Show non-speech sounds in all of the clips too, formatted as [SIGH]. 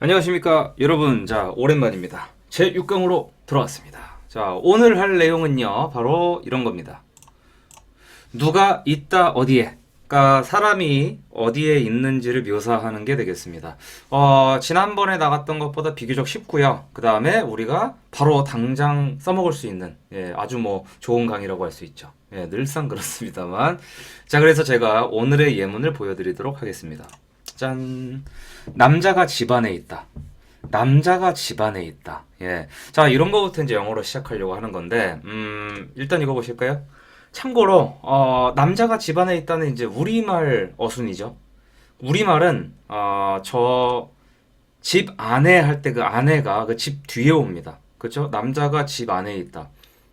안녕하십니까 여러분. 자 오랜만입니다. 제 6강으로 돌아왔습니다. 자 오늘 할 내용은요 바로 이런 겁니다. 누가 있다 어디에 그러니까 사람이 어디에 있는지를 묘사하는 게 되겠습니다. 어, 지난번에 나갔던 것보다 비교적 쉽고요. 그 다음에 우리가 바로 당장 써먹을 수 있는 예, 아주 뭐 좋은 강의라고 할 수 있죠. 예, 늘상 그렇습니다만. 자 그래서 제가 오늘의 예문을 보여드리도록 하겠습니다 짠. 남자가 집안에 있다. 남자가 집안에 있다. 예. 자, 이런 거부터 이제 영어로 시작하려고 하는 건데, 음, 일단 이거 보실까요? 참고로, 어, 남자가 집안에 있다는 이제 우리말 어순이죠. 우리말은, 어, 저, 집 안에 할 때 그 아내가 그 집 뒤에 옵니다. 그쵸? 남자가 집 안에 있다.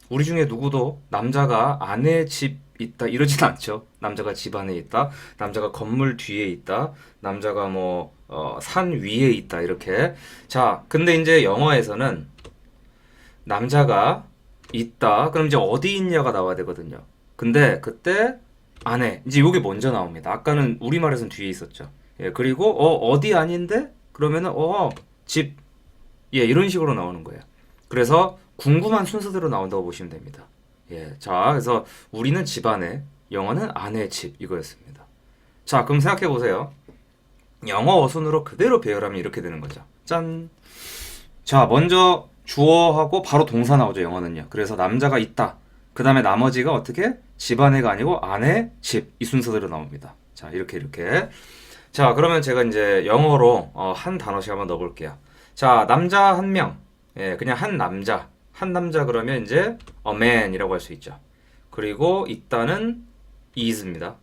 우리 중에 누구도 남자가 아내 집 있다 이러진 않죠. 남자가 집 안에 있다. 남자가 건물 뒤에 있다. 남자가 뭐, 어, 산 위에 있다. 이렇게. 자, 근데 이제 영어에서는 남자가 있다. 그럼 이제 어디 있냐가 나와야 되거든요. 근데 그때 안에, 이제 요게 먼저 나옵니다. 아까는 우리 말에서는 뒤에 있었죠. 예, 그리고, 어, 어디 아닌데? 그러면은, 어, 집. 예, 이런 식으로 나오는 거예요. 그래서 궁금한 순서대로 나온다고 보시면 됩니다. 예, 자, 그래서 우리는 집 안에, 영어는 아내 집 이거였습니다. 자, 그럼 생각해 보세요. 영어 어순으로 그대로 배열하면 이렇게 되는 거죠. 짠. 자, 먼저 주어하고 바로 동사 나오죠, 영어는요. 그래서 남자가 있다. 그 다음에 나머지가 어떻게? 집 안에가 아니고 아내, 집. 이 순서대로 나옵니다. 자, 이렇게, 이렇게. 자, 그러면 제가 이제 영어로 어, 한 단어씩 한번 넣어볼게요. 자, 남자 한 명. 예, 그냥 한 남자. 한 남자 그러면 이제 a man이라고 할 수 있죠. 그리고 있다는 is입니다.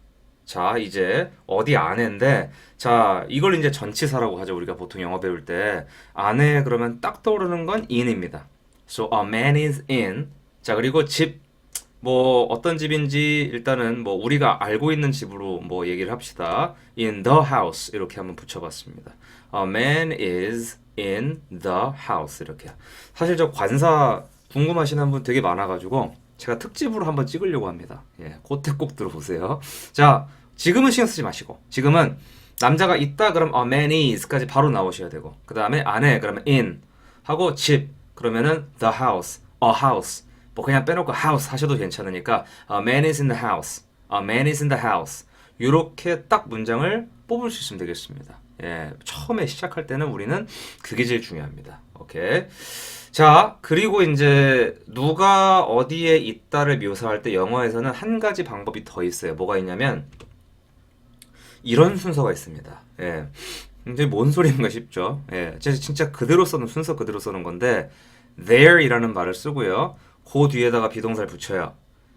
자, 이제 어디 안에인데 자, 이걸 이제 전치사라고 하죠. 우리가 보통 영어 배울 때 안에 그러면 딱 떠오르는 건 in입니다. So a man is in. 자, 그리고 집 뭐 어떤 집인지 일단은 뭐 우리가 알고 있는 집으로 뭐 얘기를 합시다. In the house 이렇게 한번 붙여 봤습니다. A man is in the house 이렇게. 사실 저 관사 궁금하시는 분 되게 많아가지고 제가 특집으로 한번 찍으려고 합니다. 예, 그때 꼭 들어보세요. 자, 지금은 신경 쓰지 마시고 지금은 남자가 있다 그럼 a man is까지 바로 나오셔야 되고 그 다음에 안에 그러면 in 하고 집 그러면은 the house, a house 뭐 그냥 빼놓고 house 하셔도 괜찮으니까 a man is in the house, a man is in the house 이렇게 딱 문장을 뽑을 수 있으면 되겠습니다. 예, 처음에 시작할 때는 우리는 그게 제일 중요합니다. 오케이. 자, 그리고 이제 누가 어디에 있다를 묘사할 때 영어에서는 한 가지 방법이 더 있어요. 뭐가 있냐면 이런 순서가 있습니다. 예. 이제 뭔 소리인가 싶죠. 예. 진짜, 그대로 써는 순서 그대로 쓰는 건데 there이라는 말을 쓰고요. 그 뒤에다가 비동사를 붙여요.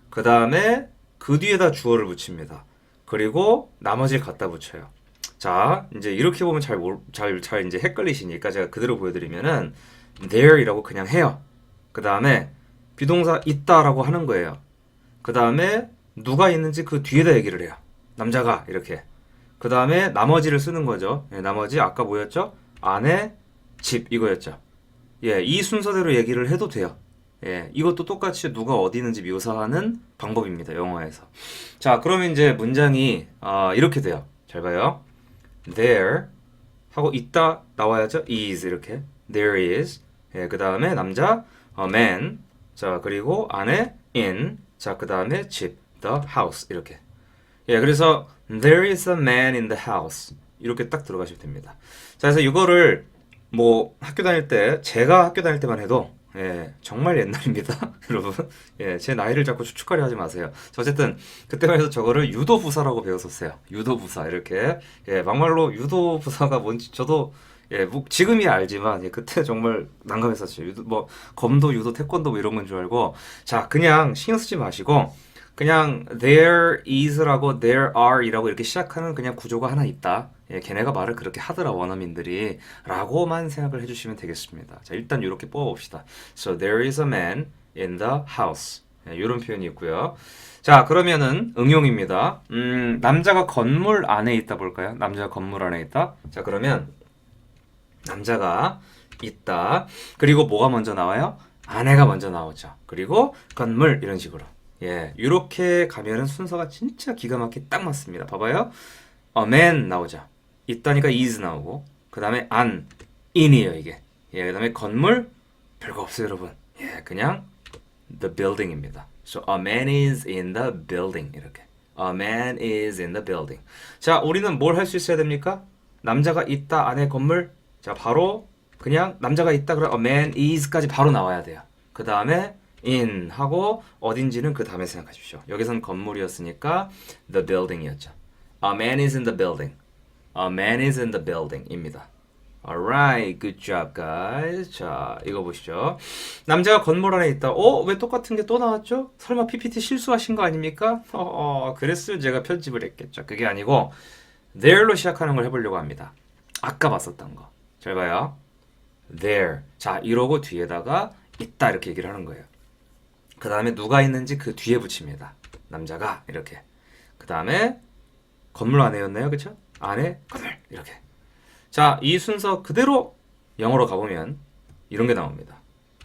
그 다음에 그 뒤에다 주어를 붙입니다. 그리고 나머지를 갖다 붙여요. 자, 이제 이렇게 보면 잘, 몰- 잘, 잘 이제 헷갈리시니까 제가 그대로 보여드리면은 there이라고 그냥 해요. 그 다음에 비동사 있다라고 하는 거예요. 그 다음에 누가 있는지 그 뒤에다 얘기를 해요. 남자가 이렇게. 그 다음에 나머지를 쓰는 거죠. 예, 나머지 아까 뭐였죠? 아내, 집 이거였죠. 예, 이 순서대로 얘기를 해도 돼요. 예, 이것도 똑같이 누가 어디 있는지 묘사하는 방법입니다. 영어에서. 자, 그러면 이제 문장이 아, 이렇게 돼요. 잘 봐요. There 하고 있다 나와야죠. is 이렇게. There is. 예, 그 다음에 남자 a man. 자, 그리고 아내 in. 자, 그 다음에 집 the house 이렇게. 예, 그래서 there is a man in the house 이렇게 딱 들어가시면 됩니다. 자, 그래서 이거를 뭐 학교 다닐 때 제가 학교 다닐 때만 해도 예, 정말 옛날입니다, [LAUGHS] 여러분. 예, 제 나이를 자꾸 추측하려 하지 마세요. 자, 어쨌든 그때만 해도 저거를 유도부사라고 배웠었어요. 유도부사 이렇게. 예, 막말로 유도부사가 뭔지 저도 예, 뭐 지금이야 알지만 예, 그때 정말 난감했었죠. 유도, 뭐 검도, 유도, 태권도 뭐 이런 건 줄 알고 자, 그냥 신경 쓰지 마시고 그냥 there is라고 there are이라고 이렇게 시작하는 그냥 구조가 하나 있다. 예, 걔네가 말을 그렇게 하더라 원어민들이 라고만 생각을 해주시면 되겠습니다. 자 일단 이렇게 뽑아봅시다. So there is a man in the house. 예, 이런 표현이 있고요. 자 그러면은 응용입니다. 음, 남자가 건물 안에 있다 볼까요? 남자가 건물 안에 있다. 자 그러면 남자가 있다. 그리고 뭐가 먼저 나와요? 아내가 먼저 나오죠. 그리고 건물 이런 식으로. 예, 이렇게 가면은 순서가 진짜 기가 막히게 딱 맞습니다. 봐봐요. 어, man 나오죠. 있다니까 is 나오고, 그 다음에 an, in이에요, 이게. 예, 그 다음에 건물 별거 없어요, 여러분. 예, 그냥 the building입니다. So a man is in the building 이렇게. A man is in the building. 자, 우리는 뭘 할 수 있어야 됩니까? 남자가 있다 안에 건물. 자, 바로 그냥 남자가 있다 그럼 a man is까지 바로 나와야 돼요. 그 다음에 in 하고 어딘지는 그 다음에 생각하십시오. 여기선 건물이었으니까 the building이었죠. A man is in the building. A man is in the building입니다. Alright, good job, guys. 자, 이거 보시죠. 남자가 건물 안에 있다. 어, 왜 똑같은 게 또 나왔죠? 설마 PPT 실수하신 거 아닙니까? [LAUGHS] 어, 어 그랬으면 제가 편집을 했겠죠. 그게 아니고 there로 시작하는 걸 해보려고 합니다. 아까 봤었던 거. 잘 봐요. there. 자, 이러고 뒤에다가 있다 이렇게 얘기를 하는 거예요. 그 다음에 누가 있는지 그 뒤에 붙입니다. 남자가 이렇게. 그 다음에 건물 안에였나요, 그쵸? 안에 건물 이렇게. 자, 이 순서 그대로 영어로 가보면 이런 게 나옵니다.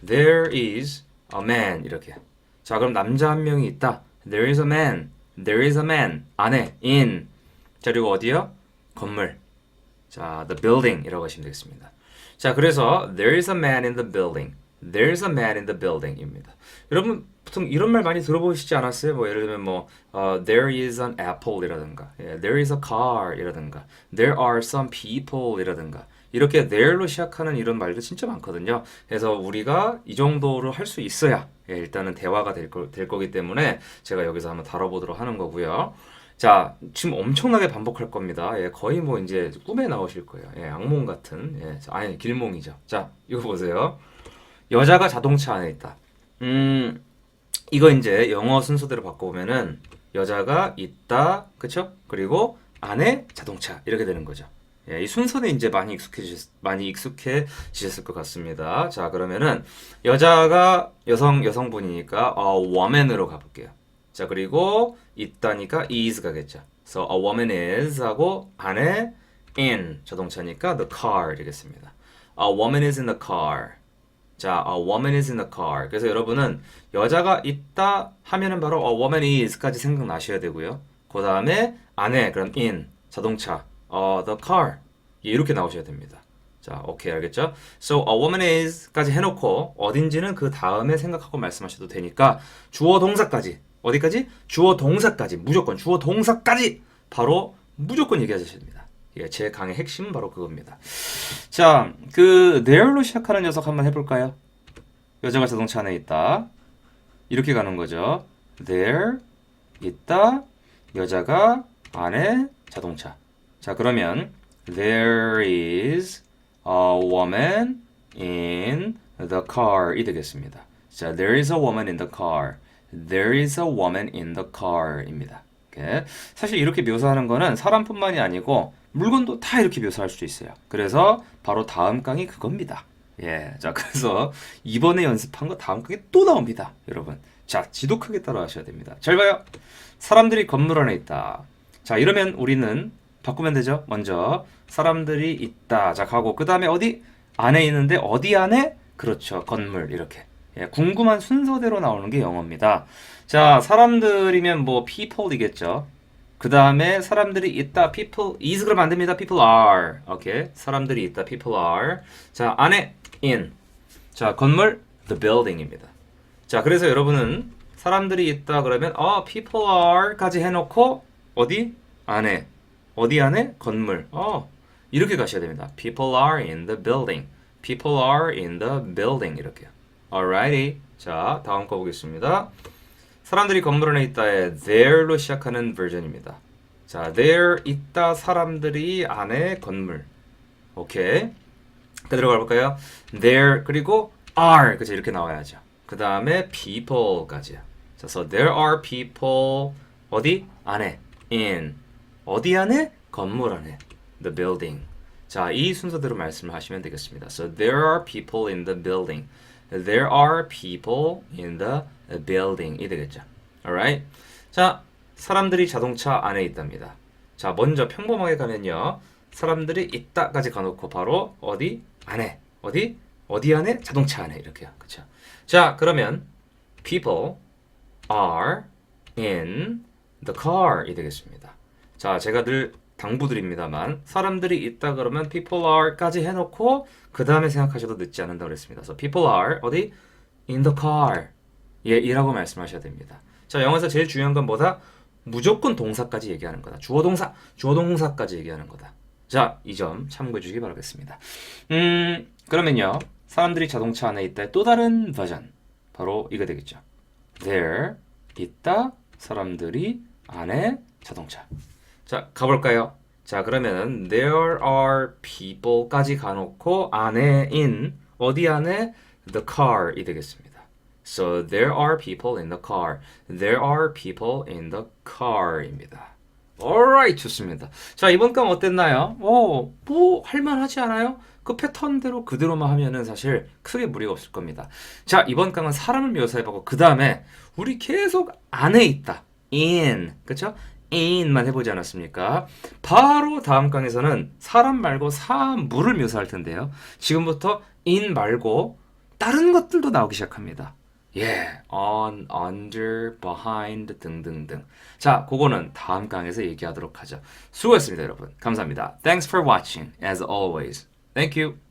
There is a man 이렇게. 자, 그럼 남자 한 명이 있다. There is a man. There is a man. 안에 in. 자, 그리고 어디요? 건물. 자, the building이라고 하시면 되겠습니다. 자, 그래서 there is a man in the building. There is a man in the building입니다. 여러분 보통 이런 말 많이 들어보시지 않았어요? 뭐 예를 들면 뭐 어, there is an apple이라든가, 예, there is a car이라든가, there are some people이라든가 이렇게 there로 시작하는 이런 말도 진짜 많거든요. 그래서 우리가 이 정도로 할 수 있어야 예, 일단은 대화가 될, 거, 될 거기 때문에 제가 여기서 한번 다뤄보도록 하는 거고요. 자, 지금 엄청나게 반복할 겁니다. 예, 거의 뭐 이제 꿈에 나오실 거예요. 예, 악몽 같은, 예, 아니 길몽이죠. 자, 이거 보세요. 여자가 자동차 안에 있다. 음, 이거 이제 영어 순서대로 바꿔보면은 여자가 있다, 그쵸? 그리고 안에 자동차 이렇게 되는 거죠. 예, 이 순서는 이제 많이 익숙해지셨, 많이 익숙해지셨을 것 같습니다. 자, 그러면은 여자가 여성 여성분이니까 a woman으로 가볼게요. 자, 그리고 있다니까 is 가겠죠. So a woman is 하고 안에 in 자동차니까 the car 되겠습니다. A woman is in the car. 자, a woman is in the car. 그래서 여러분은 여자가 있다 하면은 바로 a woman is까지 생각나셔야 되고요. 그 다음에 안에 그럼 in 자동차, 어, the car 이렇게 나오셔야 됩니다. 자, 오케이 알겠죠? So a woman is까지 해놓고 어딘지는 그 다음에 생각하고 말씀하셔도 되니까 주어 동사까지 어디까지? 주어 동사까지 무조건 주어 동사까지 바로 무조건 얘기하셔야 됩니다. 예, 제 강의 핵심은 바로 그겁니다. 자, 그 there로 시작하는 녀석 한번 해볼까요? 여자가 자동차 안에 있다. 이렇게 가는 거죠. there 있다. 여자가 안에 자동차. 자, 그러면 there is a woman in the car 이 되겠습니다. 자, there is a woman in the car. There is a woman in the car입니다. 이렇게. 사실 이렇게 묘사하는 거는 사람뿐만이 아니고 물건도 다 이렇게 묘사할 수 있어요. 그래서 바로 다음 강이 그겁니다. 예. 자, 그래서 이번에 연습한 거 다음 강에 또 나옵니다. 여러분. 자, 지독하게 따라 하셔야 됩니다. 잘 봐요. 사람들이 건물 안에 있다. 자, 이러면 우리는 바꾸면 되죠. 먼저 사람들이 있다. 자, 가고 그 다음에 어디 안에 있는데 어디 안에? 그렇죠. 건물 이렇게. 예, 궁금한 순서대로 나오는 게 영어입니다. 자, 사람들이면 뭐 people이겠죠. 그 다음에 사람들이 있다. people is 그러면 안 됩니다. people are. 오케이. 사람들이 있다. people are. 자, 안에 in. 자, 건물 the building입니다. 자, 그래서 여러분은 사람들이 있다 그러면 어, people are까지 해놓고 어디 안에 어디 안에 건물. 어, 이렇게 가셔야 됩니다. People are in the building. People are in the building 이렇게요. Alrighty. 자, 다음 거 보겠습니다. 사람들이 건물 안에 있다에 there로 시작하는 버전입니다. 자, there 있다 사람들이 안에 건물. 오케이. 그대로 가볼까요? there 그리고 are 그죠 이렇게 나와야죠. 그 다음에 people까지요. 자, so there are people 어디 안에 in 어디 안에 건물 안에 the building. 자, 이 순서대로 말씀을 하시면 되겠습니다. So there are people in the building. There are people in the building. 이 되겠죠. Alright. 자, 사람들이 자동차 안에 있답니다. 자, 먼저 평범하게 가면요. 사람들이 있다까지 가놓고 바로 어디 안에 어디 어디 안에 자동차 안에 이렇게요. 그렇죠. 자, 그러면 people are in the car 이 되겠습니다. 자, 제가 늘 당부드립니다만 사람들이 있다 그러면 people are까지 해놓고 그 다음에 생각하셔도 늦지 않는다고 그랬습니다. 그래서 people are 어디 in the car 예 이라고 말씀하셔야 됩니다. 자 영어에서 제일 중요한 건 뭐다? 무조건 동사까지 얘기하는 거다. 주어 동사 주어 동사까지 얘기하는 거다. 자 이 점 참고해 주시기 바라겠습니다. 음 그러면요 사람들이 자동차 안에 있다의 또 다른 버전 바로 이거 되겠죠. There 있다 사람들이 안에 자동차. 자 가볼까요? 자 그러면은 there are people까지 가놓고 안에 in 어디 안에 the car이 되겠습니다. So there are people in the car. There are people in the car입니다. Alright 좋습니다. 자 이번 강 어땠나요? 어 뭐 할만하지 않아요? 그 패턴대로 그대로만 하면은 사실 크게 무리가 없을 겁니다. 자 이번 강은 사람을 묘사해보고 그 다음에 우리 계속 안에 있다. in 그쵸? In만 해보지 않았습니까? 바로 다음 강에서는 사람 말고 사물을 묘사할 텐데요. 지금부터 in 말고 다른 것들도 나오기 시작합니다. 예, on, under, behind 등등등. 자, 그거는 다음 강에서 얘기하도록 하죠. 수고했습니다, 여러분. 감사합니다. Thanks for watching, as always. Thank you.